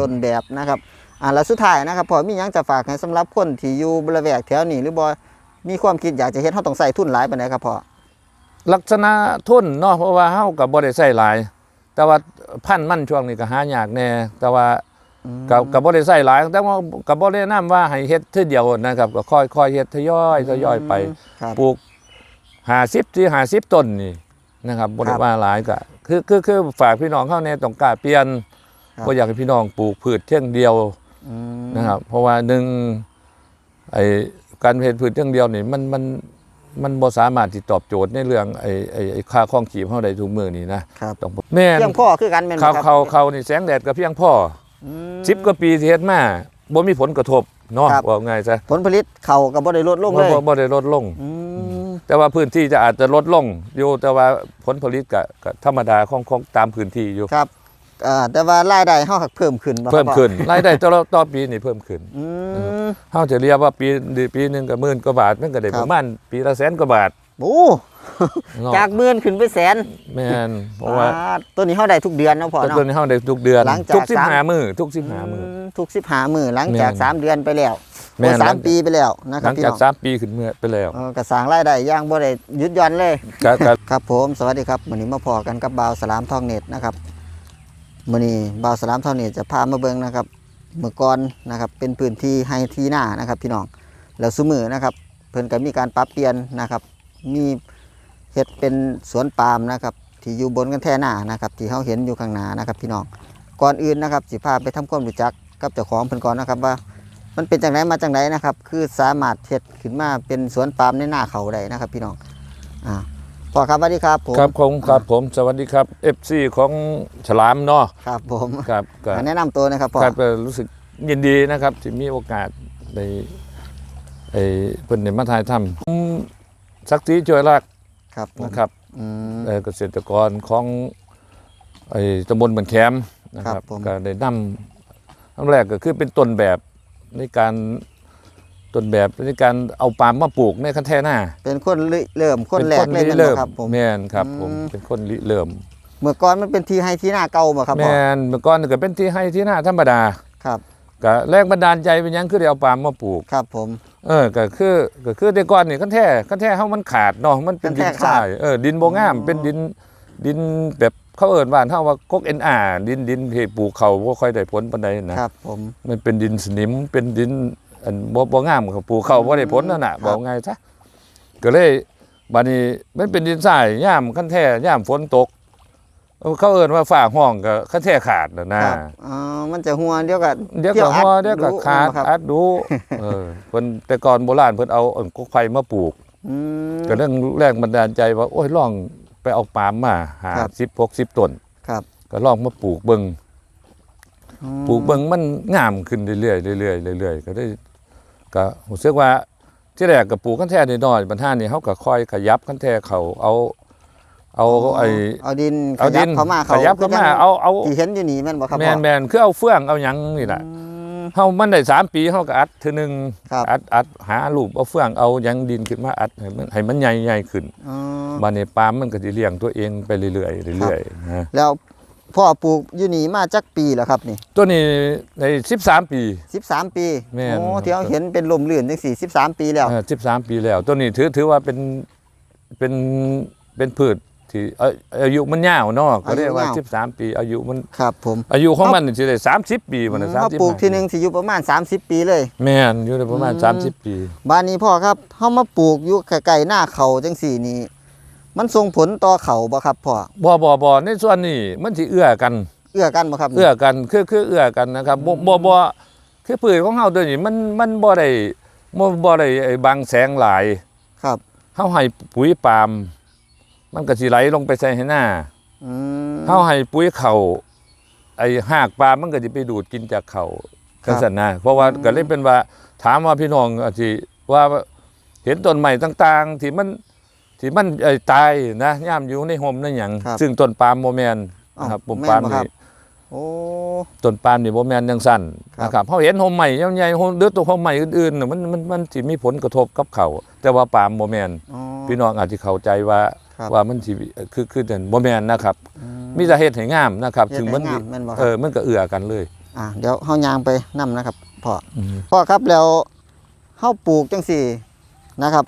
ต้นแบบนะครับอ่าแล้วสุดท้ายนะครับพอมีหยังจะฝากให้สำหรับคนที่อยู่บริเวณแถวนี้หรือบ่มีความคิดอยากจะเฮ็ดเฮาต้องใส่ทุนหลายปานใดครับพ่อลักษณะทุนเนาะเพราะว่าเฮากับบ่ได้ใส่หลาย แต่ว่าพันธุ์มันช่วงนี้ก็หายากแน่แต่ว่าอืมกับกับบ่ได้ใส่หลายแต่ว่ากับบ่ได้นํว่าให้เฮ็ดทีเดียวนะครับ ก็ค่อยๆเฮ็ดทยอยทยอยไปครับปลูก50ที่50ต้นนี่นะครับบ่คได้รับว่าหลายก็คือคือคือฝากพี่น้องเข้าในต้องกล้าเปลี่ยน ครับบ่อยากให้พี่น้องปลูกพืชเพียงเดียวอืมนะครับ เพราะว่าหนึ่งไอ้การเฮ็ดพืชเพียงเดียวนี่มันมันมันบ่สามารถที่ตอบโจทย์ในเรื่องไอ้ไอ้ไอ้ค่าครองชีพเฮาได้ทุกมื้อนี้นะครับต้องแม่นเพียงพ่อคือกันแม่นบ่เขาครับเขาเขานี่แสงแดดก็เพียงพออืม10กว่าปีที่เฮ็ดมาบ่มีผลกระทบเนาะครับว่าง่ายซะผลผลิตเขาก็บ่ได้ลดลงบ่เลยบ่บ่ได้ลดลงอืมแต่ว่าพื้นที่จะอาจจะลดลงอยู่แต่ว่าผลผลิตก็ก็ธรรมดาของของตามพื้นที่อยู่ครับ อ่าแต่ว่ารายได้เฮาหักเพิ่มขึ้นบ่ครับเพิ่มพ่อขึ้นรายได้ต่อต่อปีนี่เพิ่มขึ้นอืม เฮาจะเรียกว่าปีปีหนึงก็หมื่นกว่าบาทมันก็ได้ครับ ประมาณปีละแสนกว่าบาทโอ้เนาะจากหมื่นขึ้นไปแสนแม่นเพราะว่าอ่ตัวนี้เฮาได้ทุกเดือนเนาะพ่อต้เนาะนเฮาได้ทุกเดือนหลังจากทุกสิบสามห้ามื้อทุกสิบห้ามื้อ มทุก15มื้อหลังจากแม่นสามเดือนไปแล้วแม่นโอ้สามปีไปแล้วนะคหรับลังพี่จากน้องสามปีขึ้นเมื่อไปแล้วเออก็สร้างรายได้อย่างบ่ได้หยุดหย่อนเลย ก็ก็ ครับผมสวัสดีครับวันนี้มาพอกันกับบ่าวสลามทองเน็ตนะครับ วันนี้บ่าวสลามทองเน็ตจะพามาเบิ่งนะครับเมื่อก่อนนะครับเป็นพื้นที่ไฮทีหน้านะครับพี่น้องแล้วซุมือนะครับ เพิ่นก็มีการปรับเปลี่ยนนะครับ มีเฮ็ดเป็นสวนปาล์มนะครับ ที่อยู่บนกันแท่หน้านะครับ ที่เฮาเห็นอยู่ข้างหน้านะครับพี่น้องก่อนอื่นนะครับสิพาไปทำความรู้จักกับเจ้าของเพิ่นก่อนนะครับว่ามันเป็นจังไดมาจังไดนะครับ คือสามารถเฮ็ดขึ้นมาเป็นสวนปาล์มในหน้าเขาได้นะครับ พี่น้องอ่า พ่อครับสวัสดีครับผมครับผมครับผมสวัสดีครับ FC ของฉลามเนาะครับผมครับก็อ่าแนะนำตัวนะครับพ่อครับก็รู้สึกยินดีนะครับที่มีโอกาสในไอ้เพิ่นได้มาถ่ายทำผมสักทีช่วยรักครับผมนะครับอืมเอ่อเกษตรกรของไอ้ตำบลบันแคมนะคครัรับบผมก็ได้นำครั้งแรกก็คือเป็นต้นแบบในการ ต้นแบบในการเอาปาล์มมาปลูกในคันแท่หน้าเป็นคนริเริ่มคนแรกเลยป็แม่นเริ่บ่มครับผมแม่นครับผมอืมเป็นคนริเริ่มเมื่อก่อนมันเป็นที่ให้ที่หน้าเก่าบ่ครับพ่อแม่นเมื่อก่อนก็เป็นที่ให้ที่หน้าธรรมดาครับก็แรงบันดาลใจเป็นหยังคือได้เอาปาล์มมาปลูกครับผม เออก็คือก็คือแต่ก่อนนี่คันแท้คันแท้เฮามันขาดเนาะมันเป็นดินคันแท้ทขาดรายเออดินบ่งามอ๋อเป็นดินดินแบบเขาเอิ้นว่าเฮาว่ากก NR ดินดินที่ปลูกเขาบ่ค่อยได้ผลปานใดนะครับผมมันเป็นดินสนิมเป็นดิน อันบ่บ่งามเขาปลูกเขาบ่ได้ผลนั่นน่ะครับบอกง่ายซะก็เลยบัดนี้มันเป็นดินทรายยามคันแท้ยามฝนตกเออเขาเอิ้นว่าฟ้าห้องก็คันแท้ขาดน่ะนะครับอ๋อมันจะหัวเดียวกับเดี๋ยวเที่ก็ยวอัดฮอเดี๋ยวก็ดูขาดครับอัดดูเออเพิ่นแต่ก่อนโบราณเพิ่นเอาอันกกไฟมาปลูกอืมก็เรื่องแรกบันดาลใจว่าโอ้ยลองไปเอาปาล์มมาหาครับสิบหกสิบต้นครับ ก็ลองมาปลูกเบิงอืมปลูกเบิงมันงามขึ้นเรื่อยๆเรื่อยๆเรื่อยๆก็ได้ ก็รู้สึกว่าที่แรกก็ปลูกขั้นแท้น้อยๆบรรทานนี่เขาก็ค่อยขยับขั้นแท้เขาเอา เอาไอ้เอาดินขเอาดิยับนเข้ามาขยับเข้ามาเอาเอา ที่เห็นอยู่นี่แม่นบ่ครับแมพ่อ นแมนคือเอาเฟื่องเอาหยังนี่แหละอืมเฮามันได้สามปีเฮาก็อัดเทีนึงครับ อัดอัดหาลูกเอาเฟื่องเอาหยังดินขึ้นมาอัดให้มันให้มันใหญ่ใหญ่ขึ้นอ๋อมาในปาล์มมันก็จะเลี้ยงตัวเองไปเรื่อยๆเรื่อยๆนะ แล้ว พ่อปลูกอยู่นี่มาจักปีแล้วครับนี่ตัวนี้ใน13 ปี 13 ปีแม่น โอ้ที่เราเห็นเป็นลมลื่นจังสี่13 ปีแล้วเออ13ปีแล้ว ตัวนี้ถือถือว่าเป็นเป็นเป็นพืชที่เอ่ออายุมันยาวเนาะก็เรียกว่า13ปี อายุมันครับ ผมอายุของมันนี่สิได้30ปีมันน่ะเขา30ปลูกทีหนึงสิอยู่ประมาณ 30 ปีเลย แม่นอยู่ได้ประมาณอืม30ปี บ้านนี้พ่อครับเฮามาปลูกอยู่ใกล้ๆหน้าเขาจังสี่นี่ มันส่งผลต่อเขาบ่ครับพ่อบ่บ่บ่ในส่วนนี้มันสิเอื้อกัน เอื้อกันบ่ครับเอื้อกันคือคือเอื้อกันนะครับบ่บ่บ่คือพืชของเฮาตัวนี้มันมันบ่ได้บ่บ่ได้ไอ้บังแสงหลายครับเฮาให้ปุ๋ยปาล์มมันก็สิไหลลงไปใส่ให้หน้าอืมเฮาให้ปุ๋ยเข่าไอ้หากปลามันก็จะไปดูดกินจากเข่าครับจังซั่นนะเพราะว่าอืมก็เลยเป็นว่า ถามว่าพี่น้องอาจสิว่าเห็นต้นไม้ต่าง ๆ ที่มัน ที่มันไอ้ตายนะย่ามอยู่ในห่มนั่นหยังครับซึ่งต้นปาล์มบ่แม่นอ้าวนะครับผมแม่นปาล์มบ่ครับนี่โอ้ ต้นปาล์มนี่บ่แม่นจังซั่นครับ นะครับเฮาเห็นห่มใหม่ใหญ่ๆห่มหรือตัวห่มใหม่อื่นๆน่ะมันมันมันสิมีผลกระทบกับเขาแต่ว่าปาล์มบ่แม่นอ๋อ พี่น้องอาจจะเข้าใจว่าครับ ว่ามันสิคือคือแต่บ่แม่นนะครับ อืมีแต่เฮ็ดให้งามนะครับ เฮ็ดถึงให้มันงามแม่นบ่คเอรับอมันก็เอื้อกันเลยอะเดี๋ยวเฮายางไปนํนะครับพ่ออืมพ่อครับแล้วเฮาปลูกจังสี่นะครับ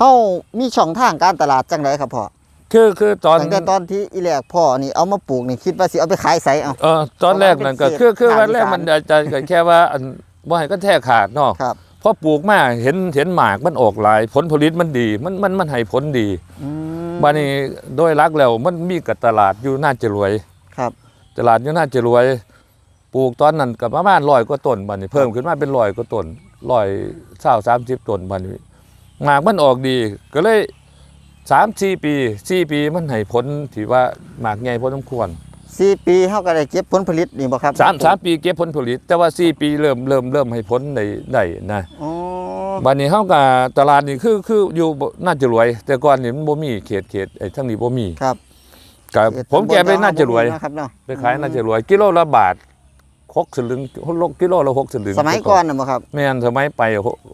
เฮามีช่องทางการตลาดจังไดครับพ่อคือคือตอนตั้งแต่ตอนที่อีแรกพ่อนี่เอามาปลูกนี่คิดว่าสิเอาไปขายไสเอาเออตอนแรกนั่นก็เอาไว้เป็นคือคือเศษวันแรกทางมันจะจะจะแค่ว่าอันบ่ให้ก็แท้ขาดเนาะครับพอปลูกมาเห็นเห็นหมากมันออกหลาย ผลผลิตมันดี มันมันมันให้ผลดีอืมบัดนี้โดยหลักแล้วมันมีกับตลาดอยู่น่าจะรวยครับ ตลาดอยู่น่าจะรวย ปลูกตอนนั้นก็ประมาณร้อยกว่าต้นบัดนี้เพิ่มขึ้นมาเป็นร้อยกว่าต้นร้อยเศร้าสามสิบต้นบัดนี้ หมากมันออกดี ก็เลยสามสี่ปีสี่ปีมันให้ผลที่ว่าหมากใหญ่พอสมควรสี่ปีเฮาก็ได้เก็บผลผลิตนี่บ่ครับสามสามปีเก็บผลผลิต แต่ว่าสี่ปีเริ่มเริ่มเริ่มให้ผลได้ได้นะอ๋อบัดนี้เฮากับตลาดนี่คือคืออยู่บ่น่าจะรวย แต่ก่อนนี่มันบ่มีเขตเขตไอ้ทั้งนี้บ่มีครับก็ผมแกไปน่าจะรวยนะครับเนาะไปขายน่าจะรวยกิโลละบาท 6สลึงกิโลละ6สลึงสมัยก่อนน่ะบ่ครับแม่นสมัยไป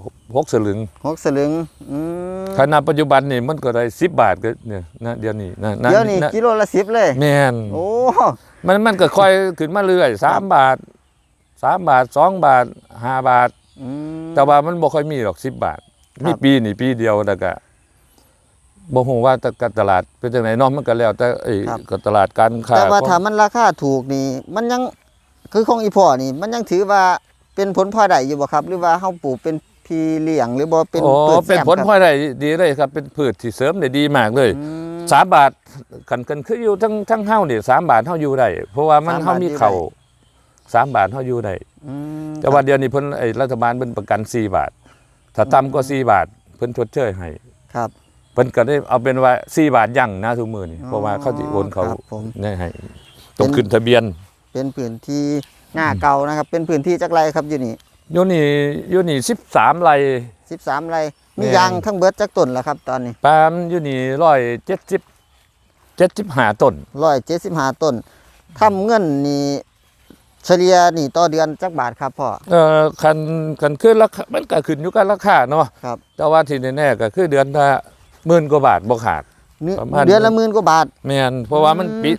6สลึงหกสลึงอืมขณะปัจจุบันนี่มันก็ได้10บาทก็เนี่ยนะเดี๋ยวนี้นะะเดี๋ยวนี้ะกิโลละ10เลยแม่นโอ้มันมันก็ค่อยขึ้นมาเรื่อย3บาท3บาท2บาท5บาทอืมแต่ว่ามันบ่ค่อยมีหรอก10บาทมีปีนี่ปีเดียวแล้วก็บ่ฮู้ว่าแต่การตลาดเป็นจังไดเนาะมันก็แล้ว แต่ไอ้ก็ตลาดการค้าแต่ว่าของถ้ามันราคาถูกนี่ มันยัง คือของอีพ่อนี่ มันยังถือว่าเป็นผลพลอยได้อยู่บ่ครับ หรือว่าเฮาปลูกเป็นพี่เลี้ยงหรือบ่เป็นอ๋อพืชเป็นแซมผลครับพลอยได้ดีเลยครับ เป็นพืชที่เสริมได้ดีมากเลยอืมสามบาทกันกันคืออยู่ทั้งทั้งเฮานี่สามบาทเฮาอยู่ได้เพราะว่ามันสามบาท เฮามีอยู่ได้เข่าวสามบาทเฮาอยู่ได้อืมแต่ว่าเดี๋ยวนี้เพิ่นไอ้รัฐบาลเพิ่นประกัน4บาท ถ้าต่ำกว่า4บาท เพิ่นชดเชยให้ครับ เพิ่นก็ได้เอาเป็นว่า4บาทยั่งนะทุกมื้อนี่เพราะว่าเขาสิโอนเขาครับผม ได้ให้ต้องขึ้นทะเบียน เป็นพื้นที่หน้าเก่านะครับ เป็นพื้นที่จักไรครับอยู่นี่อยู่นี่อยู่นี่13ไร่13ไร่มีแม่นยางทั้งเบิดจักต้นแล้วครับตอนนี้ปาล์มอยู่นี่170 75ต้น175ต้นทำเงินนี่เฉลี่ยนี่ต่อเดือนจักบาทครับพ่อเอ่อคันคันขึ้นราคามันก็ขึ้นอยู่กับราคาเนาะครับแต่ว่าที่แน่ๆก็คือเดือนละหมื่นกว่าบาทบ่ขาดเนื้อประมาณเดือนละหมื่นกว่าบาทแม่นเพราะว่ามันอืมปิด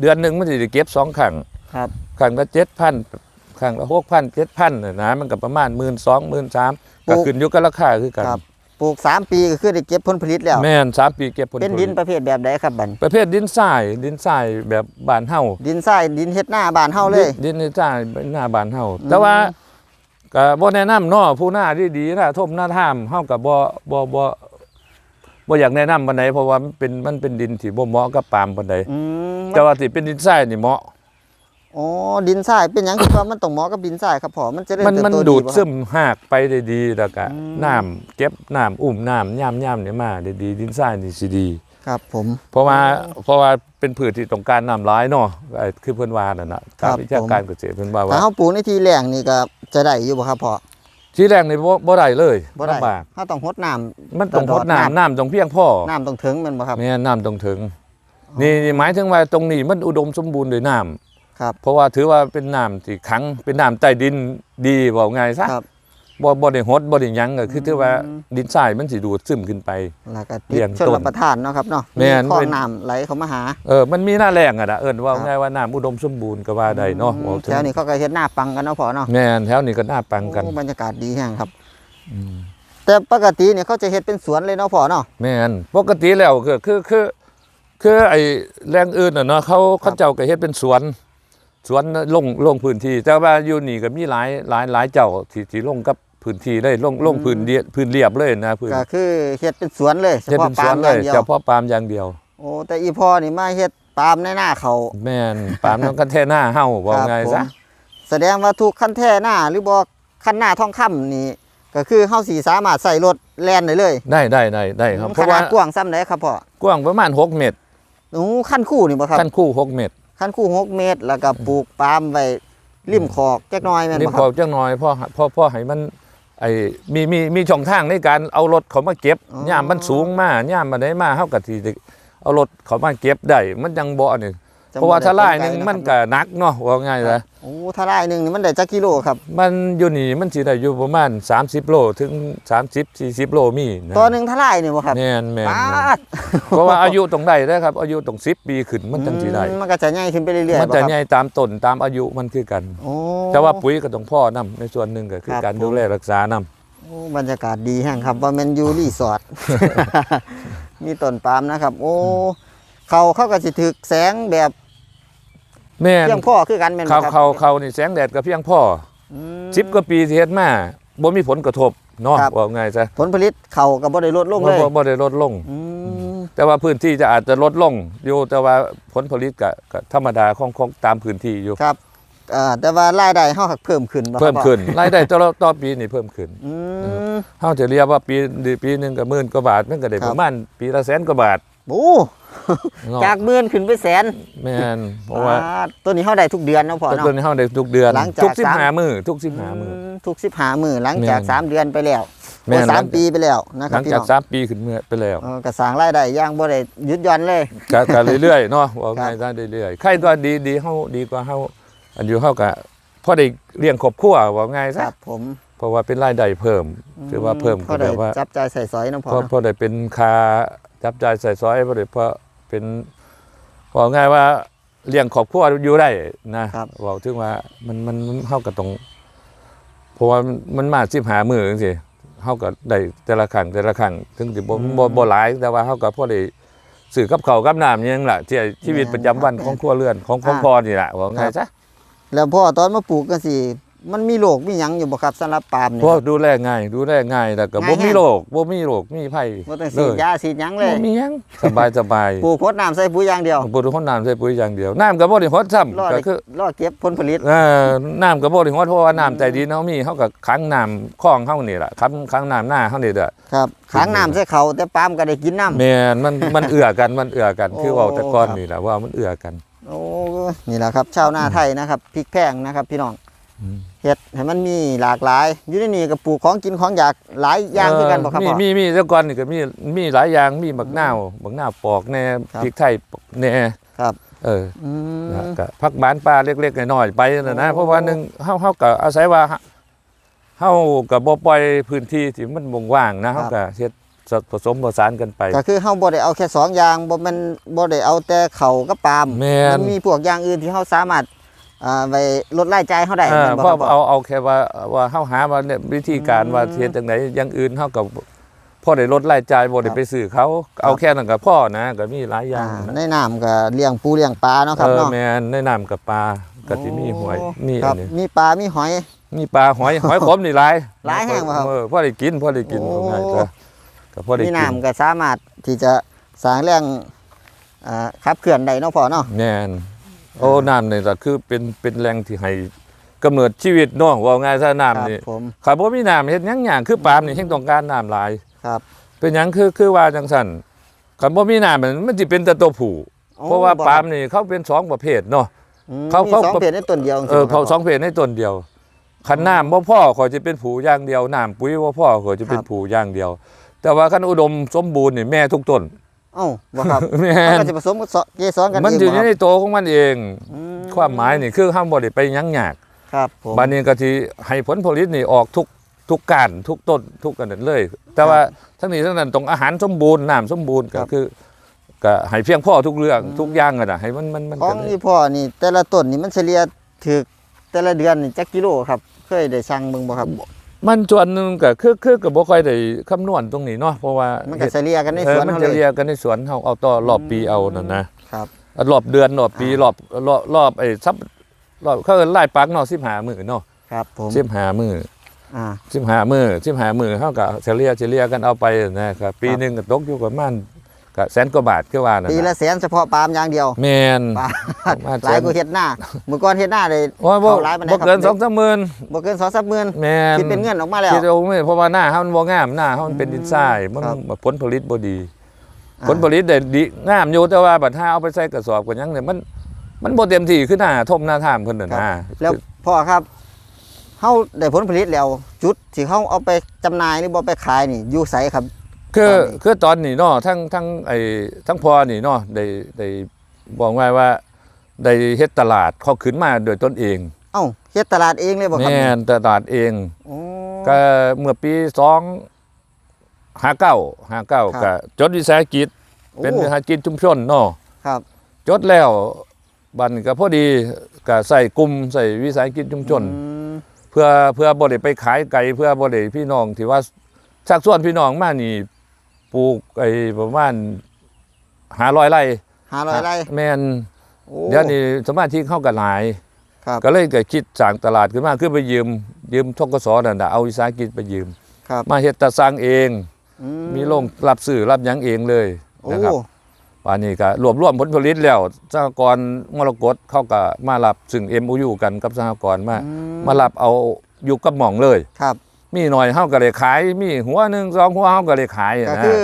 เดือนหนึงมันสิได้เก็บสองครั้ง ครับครั้งละ7,000ครั้งละ6,000 7,000น่ะนะมันก็ประมาณ12,000 13,000ก็ขึ้นอยู่กับราคาคือกันครับ ปลูก3ปีก็คือได้เก็บผลผลิตแล้ว แม่นสามปีเก็บผลเป็นผดิลินตประเภทแบบใดครับบัดนประเภทดินทรายดินทรายแบบบ้านเฮาดินทรายดินเฮ็ดหน้าบ้านเฮาเลยดินดินทรายหน้าบ้านเฮาแต่ว่าก็บ่แนะนำเนาะผู้หน้าที่ดีนะทมหน้าท่ามเฮาก็บ่บ่บ่บ่อยากแนะนำปานใดเพราะว่ามันเป็นมันเป็นดินที่บ่เหมาะกับปาล์มปานใดอืมแต่ว่าที่เป็นดินทรายนี่เหมาะ อ๋อดินทรายเป็นหยังคือว่ามันต้องเหมาะกับดินทรายครับพ่อมันจะได้มันมันเติบโตดูดบ่ครับ ซึมหากไปได้ดีแล้วก็อืม น้ำเก็บน้ำอุ้มน้ำย่ำย่ำนี่มาได้ดีดินทรายนี่สิดี ครับผม เพราะว่าเพราะว่าเป็นพืชที่ต้องการน้ำหลายเนาะไอ้คือเพิ่นว่านั่นน่ะครัตามบวิชาการเกษตรเพิ่นว่าถ้าว่าเฮาปลูกในที่แล้งนี่ก็จะได้อยู่บ่ครับพ่อที่แรกนี่บ่บ่ได้เลยบ่ได้ลำบากเฮาต้องรดน้ำ มันต้องตพลอดดน้ำน้ำน้ำต้องเพียงพอน้ำต้องถึงแม่นบ่ครับ แม่น้ำต้องถึง นี่นี่หมายถึงว่าตรงนี้มันอุดมสมบูรณ์ด้วยน้ำ ครับ เพราะว่าถือว่าเป็นน้ำที่ขังเป็นน้ำใต้ดินดีบอกไงซะครับ บ่บ่ได้หดบ่ได้หยังก็คือถือว่าอืม ดินทรายมันสิดูดซึมขึ้นไป แล้วก็เลี้ติยดงชนต้นรับประทานเนาะครับเนาะแม่นคลอเป็งนน้ำไหลเข้ามาหา เออมันมีหน้าแรงอะนะเอิ้นว่าครับ ไงว่าน้ำอุดมสมบูรณ์ก็ว่าได้เนาะอืมเว้าถึงแถวนี้เขาก็เฮ็ดหน้าปังกันเนาะพ่อเนาะแม่นแถวนี้ก็น่าปังกันโอ้บรรยากาศดีแฮงครับ อืม แต่ปกติเนี่ยเขาจะเฮ็ดเป็นสวนเลยเนาะพ่อเนาะ แม่นปกติแล้วก็คือคือคือไอ้แรงอื่นน่ะเนาะเขาครับเขาเจ้าก็เฮ็ดเป็นสวน สวนลงลงพื้นที่ แต่ว่าอยู่นี่ก็มีหลายหลายหลายเจ้าที่ที่ลงกับพื้นที่ได้ลงลงพื้นเดียพื้นเรียบเลยนะพื้นก็คือเฮ็ดเป็นสวนเลยเฉเฮ็ดพาะเป็นสปาวนล์มอเลย่ายงเดียวเฉพาะปาล์มอย่างเดียว โอ้แต่อีพ่อนี่มาเฮ็ดปาล์มในหน้าเขาแม่นปาล์มน้ำกันแท่หน้าเฮาว่าครับไงผมซะแสดงว่าทุกขั้นแท่หน้าหรือบ่ขั้นหน้าทองคำนี่ก็คือเฮาสิสามารถใส่รถแล่นได้เลย ได้ได้ได้ได้ครับเพขราะนาว่าดกว้างซ้ำไหนครับพ่อกว้างประมาณ6เมตรโอ้ขั้นคู่นี่บ่ครับขั้นคู่6เมตร ขั้นคู่6เมตร แล้วก็ปลูกปาล์มไว้ริมขอกจักหน่อยแม่นนี่บ่พคอรับจังน้อยพ่อพ่อพ่อให้มันไอ้มีมีมีช่องทางในการเอารถเขามาเก็บอ๋อย่ามมันสูงมาย่ามมาได้มาเฮาก็สิได้เอารถเขามาเก็บได้มันยังบ่นี่จ เพราะว่าบ่ได้ถ้าไล่หนึงผลไกลมันก็หนักเนาะว่าง่ายซะโอ้ถ้าไล่หนึงนี่มันได้จักกิโลครับ มันอยู่นี่มันสิได้อยู่ประมาณ 30 โลถึง 30 40 โลมีนะตัวหนึงถ้าไล่นี่บ่ครับแม่นแม่นปาแม่นดเพราะว่าอายุตรงได้ได้ครับ อายุตรง10 ปีขึ้นมันจังสิได้อืมมันก็จะใหญ่ขึ้นไปเรื่อยๆมันบ่จะครับใหญ่ตามต้นตามอายุมันคือกันโอ้แต่ว่าปุ๋ยก็ต้องพ่อนํในส่วนหนึ่งก็คือครับการผมดูแลรักษานํโอ้บรรยากาศดีแห้งครับว่าแมนยูรีสอร์ทมีต้นปาล์มนะครับ โอ้ เขาเขาก็สิถึกแสงแบบแม่นเพียงพ่อคือกันแม่นบ่เขาครับเขาเขานี่แสงแดดก็เพียงพออืม10กว่าปีที่เฮ็ดมาบ่มีผลกระทบเนาะครับ ว่าง่ายซะผลผลิตเขาก็บ่ได้ลดลงเลยบ่บ่ได้ลดลง อืมแต่ว่าพื้นที่จะอาจจะลดลงอยู่แต่ว่าผลผลิตก็ก็ธรรมดาของของตามพื้นที่อยู่ ครับอ่าแต่ว่ารายได้เฮาหักเพิ่มขึ้นบ่ครับเพิ่มขึ้นรายได้ต่อต่อปีนี่เพิ่มขึ้นอืม เฮาจะเรียกว่าปีปีหนึงก็หมื่นกว่าบาทมันก็ได้ครับ ประมาณปีละแสนกว่าบาท โอ้ เนาะจากหมื่นขึ้นไปแสนแม่นเพราะว่าอ่ตัวนี้เฮาได้ทุกเดือนเนาะพ่อแต่เนาะตัวนี้เฮาได้ทุกเดือน หลังจากทุกสาม 15มื้อทุก15มื้อมทุก15มื้อหลังจากแม่น สามเดือนไปแล้วแม่โอ้นสามปีไปแล้วนะคหรัลับงพี่จากน้องสามปีขึ้นเมื่อไปแล้ว เออก็สร้างรายได้อย่างบ่ได้หยุดหย่อนเลยก็ก็เรื่อยๆเนาะว่าครับง่ายได้เรื่อยๆใครตัวดีดีเฮาดีกว่าเฮาอันอยู่เฮาก็พอได้เลี้ยงครอบครัวว่าง่ายคซะรับผม เพราะว่าเป็นรายได้เพิ่มถือว่าเพิ่มพอก็ได้แบบว่าจับจ่ายใส่สอยเนาะพ่อเพราะเนาะเพราะได้เป็นค่าจับจ่ายใส่ซอยเพราะได้เพราะเป็นบอกง่ายว่าเลี้ยงครอบครัวอยู่ได้นะครับบอกถึงว่ามันมันมันเฮาก็ต้องเพราะว่ามันมันมาสิบหามือจังซี่เฮาก็ได้แต่ละครั้งแต่ละครั้งถึงสิบ่บ่บ่หลายแต่ว่าเฮาก็พอได้ซื้อกับข้าวกับน้ำอิหยังล่ะที่ชีวิตประจำวันของครัวเรือนของของพ่อนี่ล่ะว่าง่ายซะแล้วพ่อตอนมาปลูกกันสิ มันมีโรคมีหยังอยู่บ่ครับสำหรับปาล์มนี่เพราะดูแลง่าย ดูแลง่ายแล้วก็บ่ง่ายแฮะมีโรคบ่มีโรคมีภัยบ่ต้องเลฉีดยยาฉีดหยังเลยบ่มีหยังสบายสบายปลูกโคตรน้ำใส่ปุ๋ยอย่างเดียวบ่ได้ฮดน้ำใส่ปุ๋ยอย่างเดียวน้ำก็บ่ได้ฮดซ้ำรอก็ได้คือรอเก็บผลผลิตเอ่อน้ำก็บ่ได้ฮดเพราะว่าน้ำใต้ดินเฮามีเฮาก็ขังน้ำคลองเฮานี่ล่ะขังขังน้ำหน้าเฮานี่เด้อครับขังน้ำใส่เขาแต่ปาล์มก็ได้กินน้ำแม่นมันมันเอื้อกันมันเอื้อกันโอ้คือเว้าแต่ก่อนครับนี่ล่ะว่ามันเอื้อกันโอ้นี่แหละครับชาวนาไทยนะครับพริกแพงนะครับ พี่น้องอืม เฮ็ดให้มันมีหลากหลายอยู่ในนี่ก็ปลูกของกินของอยากหลายอย่างคือกันบ่ครับมีพ่อมีมีแต่ก่อนนี่ก็มีมีหลายอย่างมีบักนาวบักนาวปอกแหน่ครับพริกไทยปอกแหน่ครับ เอออืมนะก็พักบ้านป่าเล็กๆน้อยๆไปนั่นนะโอ้เพราะว่าหนึงเฮาเฮาก็อาศัยว่าเฮาก็บ่ปล่อยพื้นที่ที่มันว่างๆนะเฮาก็เฮ็ดผสมผสานกันไป ก็คือเฮาบ่ได้เอาแค่สองอย่างบ่แม่นบ่ได้เอาแต่เขากับปาล์มแม่น มันมีพวกอย่างอื่นที่เฮาสามารถ อ่าไปลดรายจ่ายเฮาได้เออแม่นบ่เพราะครับพ่อเอาเอาแค่ว่าว่าเฮาหาว่าเนี่ยวิธีการอืมว่าเฮ็ดจังไดอย่างอื่นเฮาก็พอได้ลดรายจ่ายบ่ได้ครับไปซื้อเขาเอาแค่นั้นก็พอนะก็มีหลายอย่าอ่างในน้ำก็เลี้ยงปูเลี้ยงปลาเนาะครับเออเนาะ แม่นในน้ำกับปลาก็สิมีหวยมีคอัรันบนี้มีปลา มีหอย มีปลาหอยหอยขมนี่หลายหลายแห้งบ่ครับเออพอได้กินพอได้กินโอ้ว่าง่ายจ้ะก็พอได้มีกินน้ำก็สามารถที่จะสร้างแรงอ่าขับเคลื่อนได้เนาะพ่อเนาะแน่น โอ้น้ำนี่ก็คือเป็นเป็นแรงที่ให้กำเนิดชีวิตเนาะว่าง่ายซะครับน้ำนี่ผมครับบ่มีน้ำเฮ็ดหยังหยังคือปาล์มนี่แห่งต้องการน้ำหลาย ครับ เป็นหยังคือคือว่าจังซั่นคันบ่มีน้ำมันมันสิเป็นแต่ตัวผู้โอ้เพราะว่าบ่ปาล์มนี่เขาเป็นสองประเภทเนาะอืมเขามีเขาสองเพจในต้นเดียวเออเขาสองประเภทในต้นเดียวคันน้ำบ่พอก็จะเป็นผู้อย่างเดียวน้ำปุ๋ยบ่พอก็จะเป็นผู้อย่างเดียว แต่ว่าคันอุดมสมบูรณ์นี่แม่ทุกต้น เอ้าบ่ครับแม่มันนก็จะผสมกับเกสรกันมันเองอยู่บ่ครับในตัวของมันเอง อืความหมายนี่คือห้ามบ่ได้ไปหยังยากครับผมบัดนี้ก็ที่ให้ผลผลิตนี่ออกทุกทุกการทุกต้นทุกกันนั้นเลย แต่ว่าทั้งนี้ทั้งนั้นต้องอาหารสมบูรณ์น้ำสมบูรณ์ก็คือก็ให้เพียงพอทุกเรื่องทุกอย่างอะนะให้มันมันมันของกันเลยนี่พ่อนี่ แต่ละต้นนี่มันเฉลี่ยถึกแต่ละเดือนนี่จักกิโลครับ เคยได้สั่งเบิ่งบ่ครับ มันส่วนหนึงก็คือคือก็บ่ค่อยได้คำนวณตรงนี้เนาะเพราะว่ามันก็เฉลี่ยกันในเอสอวนมันเฮาจะเลยเรียกกันในสวนเฮาเอาต่อรอบปีเอานั่นนะครับเอารอบเดือนรอบปีรอบรอบรอบไอ้ซับรอบเขาเอิ้นไล่ปักเนาะ15มื้อเนาะครับผม15มื้ออ่าสิบห้ามือสิบห้ามือเขาก็เฉลี่ยเฉลี่ยกันเอาไปนะครับปีหนึ่งก็ตกอยู่ประมาณ ก็แสนกว่าบาทคือว่านั่นปีน่ะละแสนเฉพาะปาล์มอย่างเดียวแมนปาประมาณหลายกว่าเฮ็ดหน้าเมื่อก่อนเฮ็ดหน้าได้โอ้ยบ่เข้าหลายปานใดบ่ครับเกินสองสามหมื่นบ่เกิน2-3หมื่นแมนคิดเป็นเงินออกมาแล้วคิดเอาไม่เพราะว่าหน้าเขามันบ่งามหน้าเขามันเป็นอืมดินทรายมันครับผลผลิตบ่ดีอ่าผลผลิตได้ดีงามอยู่แต่ว่าบัดถ้าเอาไปใส่กระสอบกันยังเนี่ยมัน มันบ่เต็มที่คือหน้าทมหน้าท่ามเพิ่นน่ะครันะบแล้วพ่อครับเฮาได้ผลผลิตแล้วจุดที่เฮาเอาไปจำหน่ายหรือบ่ไปขายนี่อยู่ไสครับ คือตอนนี้คือตอนนี้เนาะทั้งทั้งไอ้ทั้งพอนี่เนาะได้ได้บอกไว้ว่าได้เฮ็ดตลาดเขาขึ้นมาโดยตนเองเอ้าเฮ็ดตลาดเองเลยบ่ครับแม่นตลาดเองโอ้ก็เมื่อปีสองห้าเก้าห้าเก้าครัก็บจดวิสาหกิจ เป็นวิสาหกิจชุมชนเนาะครับจดแล้วบันก็พอดีก็ใส่กลุ่มใส่วิสาหกิจชุมชนอืมเพื่อเพื่อบ่ได้ไปขายไก่เพื่อบ่ได้พี่น้องที่ว่าชักส่วนพี่น้องมานี่ ปลูกไอ้ประมาณ500ไร่หาร้อยไร่แม่นโอ้ เดี๋ยวนี้สมาชิกเข้ากันหลาย ครับ ก็เลยก็คิดสร้างตลาดขึ้นมาคือไปยืม ยืมทกสนั่นน่ะเอาวิสาหกิจไปยืม ครับมาเฮ็ดตะสร้างเอง อืมีโรงรับซื้อรับหยังเองเลยโอ้นะครับป่านนี้ก็รวบรวมผลผลิตแล้วสหกรณ์มรกตเขาก็มารับซึ่ง MOU กันกับสหกรณ์มา อืมารับเอาอยู่กับหม่องเลย ครับ มีหน่อยเฮาก็เลยขาย มีหัวหนึ่งสองหัวเฮาก็เลยขายก็นะคือ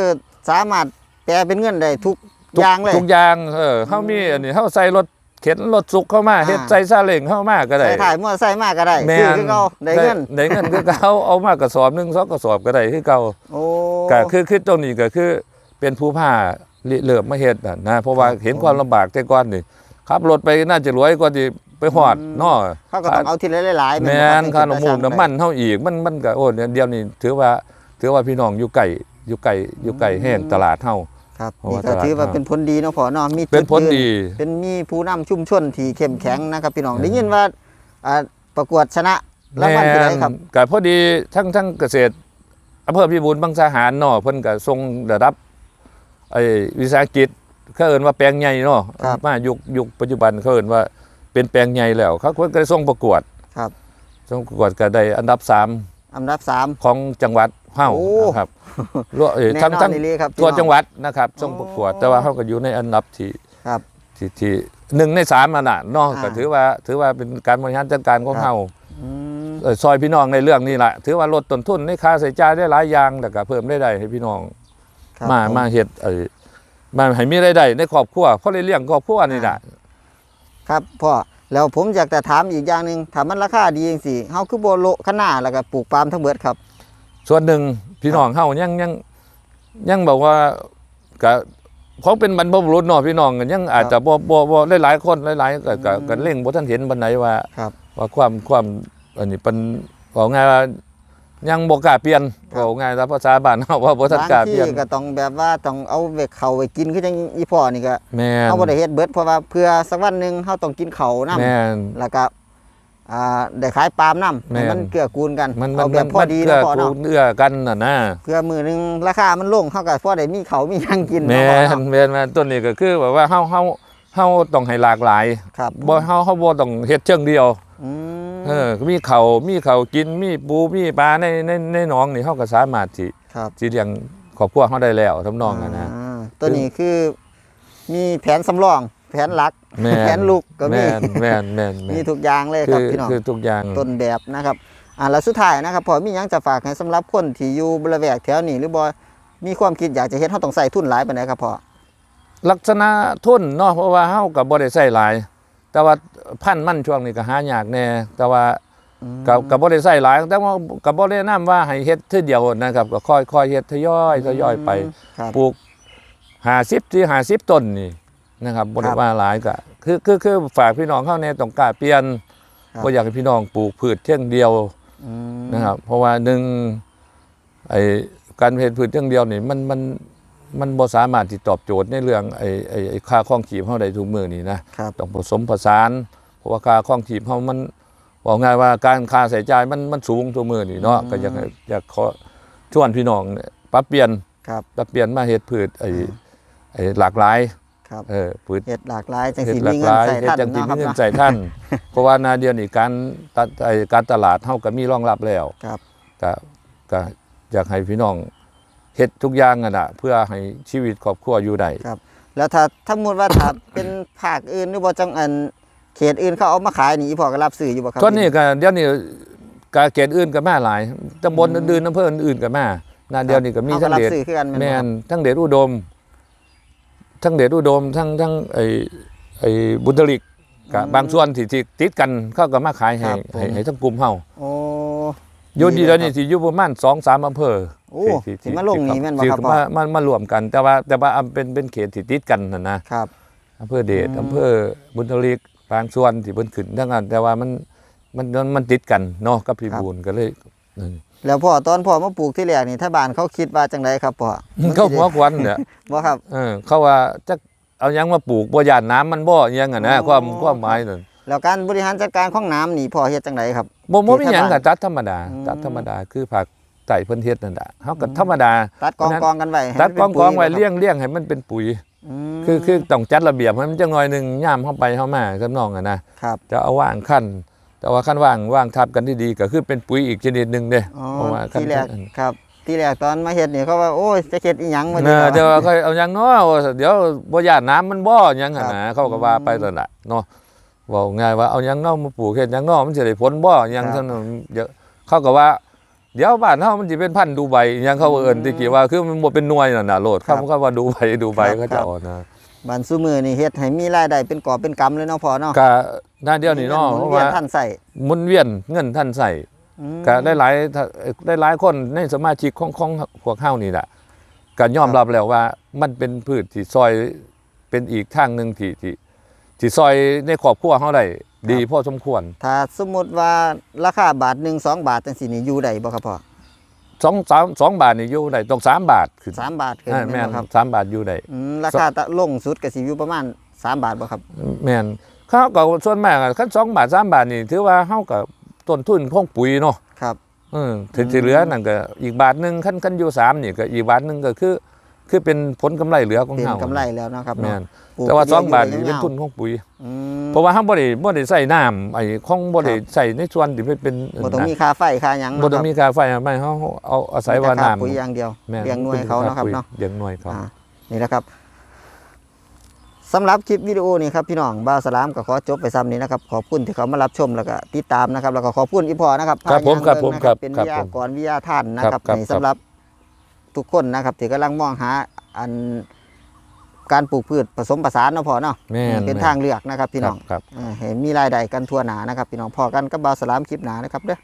สามารถแปลเป็นเงินได้ทุกทุกอย่างเลยทุกอย่างเออเฮามีอันนี้เฮาใส่รถเข็นรถสุกเข้ามาอ่าเฮ็ดใส่ซาเล้งเข้ามาก็ได้ใส่ถ่ายมอเตอร์ไซค์มากก็ได้แม่ซื้อนคือเก่าได้เงินได้เงินคือเก่าเอามากระสอบหนึงสองกระสอบก็ได้คือเก่าโอ้ก็คือคือตรงนี้ก็คือเป็นผู้ผ้าริเริ่มมาเฮ็ดน่ะนะเพราะว่าครับเห็นความลำบากแต่ก่อนนี่ขับรถไปน่าจะรวยกว่าที่ ไปฮอดอืมเนาะเขาก็ต้องเอาทีละหลายๆแม่นบ่ค่ารับน้ำมูกน้ำมันเท่าอีกมันมันก็โอ้เนี่ยเดียวนี้ถือว่า ถือว่าพี่น้องอยู่ไกลอยู่ไกลอยู่ไกลแห้งตลาดเฮาครับเพราะนี่ว่าก็ตลาดถือว่าเป็นผลดีเนาะพ่อเนาะมีเป็นผลจุยืดี เป็นมีผู้นำชุมชนที่เข้มแข็งนะครับพี่น้องอืมได้ยินว่าอ่าประกวดชนะรางวัลที่ไหนครับก็พอดีทั้งทั้งเกษตรอำเภอพิบูลบางสาหารเนาะเพิ่นก็ทรงระดับไอ้วิสาหกิจเขาเอิ้นว่าแปลงใหญ่เนาะครับมายุคยุคปัจจุบันเขาเอิ้นว่า เป็นแปลงใหญ่แล้วเขาเพิ่นก็ได้ส่งประกวดครับส่งประกวดก็ได้อันดับสามอันดับสามของจังหวัดเฮาโอ้ นะครับรวมเอ่อแน่ทั้งนอทั้นงนี่เลยครับพี่ตัวน้อ จังหวัดนะครับส่งประกวดโอ้แต่ว่าเฮาก็อยู่ในอันดับที่ครับที่ที่หนึ่งในสามอันน่ะเนาะอ่า ก็ถือว่าถือว่าเป็นการบริหารจัดการของครับเฮาอืมเอ่อซอยพี่น้องในเรื่องนี้แหละถือว่าลดต้นทุนในค่าใช้จ่ายได้หลายอย่างแต่ก็เพิ่มได้ได้ให้พี่น้องครับมาผ มาเฮ็ดเอ้ยมาให้มีรายได้ในครอบครัวเพราะได้เลี้ยงครอบครัวนี่แหละ ครับพ่อแล้วผมอยากจะถามอีกอย่างหนึ่งถ้ามันราคาดีจริงสิเฮาคือโบโละขนาแล้วก็ปลูกปาล์มทั้งเบิดครับ ส่วนหนึ่งพี่น้องเฮายังยังยังบอกว่าก็ของเป็นบรรพบุรุษเนาะพี่น้องก็ยังอาจจะบ่บ่บ่หลายๆคนหลายๆก็ก็ก็เร่งบ่ทันเห็นปานใดว่าครับว่าความความอันนี้เป็นว่าไงว่า ยังบ่กล้าเปลี่ยนครับว่าไงถ้าภาษาบ้านเฮาว่าบ่ทันบางกล้าเปลี่ที่ยนก็ต้องแบบว่าต้องเอาไปเข้าไปกินคือจังอีพ่อนี่ก็แม่นเฮาบ่ได้เฮ็ดเบิดเพราะว่าเพื่อสักวันหนึงเฮาต้องกินข้าวนํแม่น แล้วก็อ่าได้ขายปาล์มนํแม่น มันเกื้อกูลกันมันมัเอานแบบพอดีเกื้นะอพ่อกูเนาะลเอื้อกันน่ะนะเพื่อมือหนึงราคามันลงเฮาก็พอได้มีเขาวมีหยังกินแม่เนาะพ่อนเนาะแม่นแม่นต้นนี้ก็คือแบบว่าเฮาเฮาเฮาต้องให้หลากหลายครับบ่เฮาเฮาบ่ต้องเฮ็ดเชิงเดียว อืม เออมีเขาวมีเขาวกินมีปูมีปลาในในในหนองนี่เฮาก็สามารถที่ครับสิเลี้ยงครอบครัวเฮาได้แล้วทำนองนั้นนะาตัวนี้คือมีแผนสำรอง แผนหลักแม่นแผนลูกก็มีแม่นแม่นแม่นแม่มีนทุกอย่างเลยคคืรับอพี่น้องคือทุกอย่างต้นแบบนะครับอ่าแล้วสุดท้ายนะครับพอมีหยังจะฝากให้สำหรับคนที่อยู่บริเวณแถวนี้หรือบ่มีความคิดอยากจะเฮ็ดเฮาต้องใส่ทุนหลายปานใดครับพ่อลักษณะทุนเนาะเพราะว่าเฮาก็บ่ได้ใส่หลาย แต่ว่าพันธุ์มันช่วงนี้ก็หายากแน่แต่ว่าอืมกับกับบ่ได้ใส่หลาย แต่ว่ากับบ่ได้นํว่าให้เฮ็ดทีเดียวนะครับก็ค่อยๆเฮ็ดทยอยทยอยไปครับปลูก50ที่50ต้นนี่นะครับบ่คได้รับว่าหลายก็คือคือคือฝากพี่น้องเฮาแน่ต้องกล้าเปลี่ยนครับบ่อยากให้พี่น้องปลูกพืชเที่ยงเดียวอืมนะครับ เพราะว่าหนึ่งไอ้การเฮ็ดพืชเที่ยงเดียวนี่มันมัน มันบ่สามารถที่ตอบโจทย์ในเรื่องไอ้ไอ้ไอ้ค่าครองชีพเฮาได้ทุกมื้อนี้นะครับ ต้องผสมผสาน เพราะว่าค่าครองชีพเฮามันบอกง่ายว่าการค่าใช้จ่ายมันมันสูงตัวมือนี่เนาะอืมก็อยากให้อยากขอชวนพี่น้องเนี่ยปรับเปลี่ยนครับ ปรับเปลี่ยนมาเฮ็ดพืชไอ้อืมไอ้หลากหลายครับเออพืชเฮ็ดหลากหลายจังเฮ็ดสิหลามีกเงิหนลายใส่เฮ็ดท่านจังสิเนาะคมีรับเงินเนาะใส่ท่าน เพราะว่านาเดียวนี่การตัดไอ้การตลาดเฮาก็มีรองรับแล้วครับ ก็ก็อยากให้พี่น้อง เฮ็ดทุกอย่างอะน่ะเพื่อให้ชีวิตครอบครัวอยู่ได้ครับ แล้วถ้าถ้าสมมุติว่าถ้าเป็นภาคอื่นหรือบ่จังอันเขตอื่นเขาเอามาขายนี่อีพ่อก็รับซื้ออยู่บ่ครับตอนนี้ก็เดี๋ยวนี้กาเกตอื่นก็มาหลายตำบลอื่นๆอำเภออื่นๆก็มานาเดียวนี่ก็มีเขาทั้งรับเดชซื้อคือกันแม่นแม่บ่ครันบทั้งเดชอุดม ทั้งเดชอุดม ทั้งทั้งไอ้ไอ้บุตริกกับบางส่วนที่ที่ติดกันเขาก็มาขายให้ครับผมให้ให้ทั้งกลุ่มเฮาโอ้ อยู่ดีดีเลยแล้วนี่สิอยู่ประมาณ2-3อำเภอโอ้สิมาลงนี่แม่นบ่ที่ครับพ่อมามามารวมกัน แต่ว่าแต่ว่าเป็นเป็นเขตที่ติดกันน่ะนะครับอำเภอเดชอืมอำเภอบุตริกบางส่วนที่เพิ่นขึ้นทั้งนั้นแต่ว่ามันมันมันมันติดกันเนาะกับพี่ครับบูนก็เลยเออแล้วพ่อตอนพ่อมาปลูกที่แรกนี่ถ้าบ้านเขาคิดว่าจังไดครับพ่อมันเขาสิหัวควันเนี่ยบ่ครับเออเขาว่าจะเอาหยังมาปลูกบ่ย่านน้ำมันบ่อิหยังอะนะอ๋อความความหมายนั่น แล้วการบริหารจัดการของน้ำนี่พ่อเฮ็ดจังไดครับบ่บ่มีหยังที่ก็บ้านตัดธรรมดาอืมตัดธรรมดาคือผักไต่เพิ่นเฮ็ดนั่นน่ะเฮาก็ธรรมดาตัดกองเพราะฉะนั้นกองกันไว้ให้ตัดมันกองกองไว้ป็นปุ๋เลี้ยงเลี้ยงให้มันเป็นปุ๋ยมคือคือต้องจัดระเบียบให้มันจังหน่อยหนึงย่ามเข้าไปเข้ามากับน้องอะนะครับจะเอาว่างขั้นแต่ว่าขั้นว่างว่างทับกันดีๆก็คือเป็นปุ๋ยอีกชนิดหนึงเด้อ๋อเพราะว่าขั้นที่แรกขั้นครับที่แรกตอนมาเฮ็ดนี่เขาว่าโอ้ยจะเฮ็ดอีหยังมาเออเดี๋ยวค่อยเอาหยังเนาะเดี๋ยวบ่ย่านน้ำมันบ่หยังหั่นครับนะเขาก็ว่าไปนั่นน่ะเนาะเว้าง่ายว่าเอาหยังเนาะมาปลูกเฮ็ดหยังเนาะมันสิได้ผลบ่หยังครับเท่านั้นเดี๋ยวเขาก็ว่าเดี๋ยวบ้านเฮามันสิเป็นพันธุ์ดูใบหยังเขาเอิ้นตะกี้ว่าคือมันบ่เป็นหน่วยนั่นน่ะโลดครับคำเขาว่าดูใบดูใบครับเขาจะเอ่อนนะบ้านซุมือนี่เฮ็ดให้มีรายได้เป็นกอบเป็นกำเลยเนาะพ่อเนาะก็น่าเดียวนี่เนาะหเพมุนราะเวียนว่าท่านใส่หมุนเวียนเงินท่านใส่อืมก็ได้หลายได้หลายคนในสมาชิกของของพวกเฮานี่แหละก็ยอมรับแล้วว่ามันเป็นพืชที่ซอยเป็นอีกทางหนึ่งที่ที่ ที่ซอยในครอบครัวเฮาได้ดีพอสมควร ถ้าสมมุติว่าราคาบาทหนึ่งสองบาทจังซี่นี่อยู่ได้บ่ครับพ่อสองสามสองบาทนี่อยู่ได้ต้องสามบาทขึ้นสามบาทขึ้นอ่าแม่แม่นนบ่ครับสามบาทอยู่ได้อืมราคาตะลงสุดก็สิอยู่ประมาณสามบาทบ่ครับ แม่นเขาก็ส่วนมากอะคันสองบาทสามบาทนี่ถือว่าเฮากับต้นทุนของปุ๋ยเนาะครับเออถึงที่เหลือนั่นก็อีกบาทหนึงคันคันอยู่สามนี่ก็อีกบาทหนึงก็คือ คือเป็นผลกำไรเหลือของเป็นเฮา กำไรแล้วเนาะครับแม่เนาะน ปลูกแต่ว่าทีสองดียวบาทยู่นี่ได้เป็นทุนยาวของปุ๋ย อืมเพราะว่าเฮาบ่ได้บ่ได้ใส่น้ำไอ้ของบ่ได้ครับใส่ในส่วนที่เป็นเป็นบ่ต้องมีค่าไฟค่าหยังบ่เนาะต้องครับมีค่าไฟไม่เฮาเอาอาศัยว่ามีแต่ค่น้ำปุ๋ยอย่างเดียวแม่นเลี้ยงหน่วยเขาเนาะครับเนาะ เลี้ยงหน่วยเขา อ่านี่แหละครับสำหรับคลิปวิดีโอนี้ครับพี่น้องบ่าวสลามก็ขอจบไปซ้ำนี้นะครับขอบคุณที่เขามารับชมแล้วก็ติดตามนะครับ แล้วก็ขอบคุณอีพอนะครับครับผมพาครับยางผมเงครับเป็นครับวิทยาผมกรวิทยาท่านนะครับครับนี่ครับสำหรับ ทุกคนนะครับที่กำลังมองหาอันการปลูกพืชผสมผสานเนาะพอเนาะแม่นเป็นแม่น ทางเลือกนะครับพี่น้องครับ เออเห็นมีรายได้กันทั่วหนานะครับพี่น้องพอกันกับบ่าวสลามคลิปหนานะครับเด้อ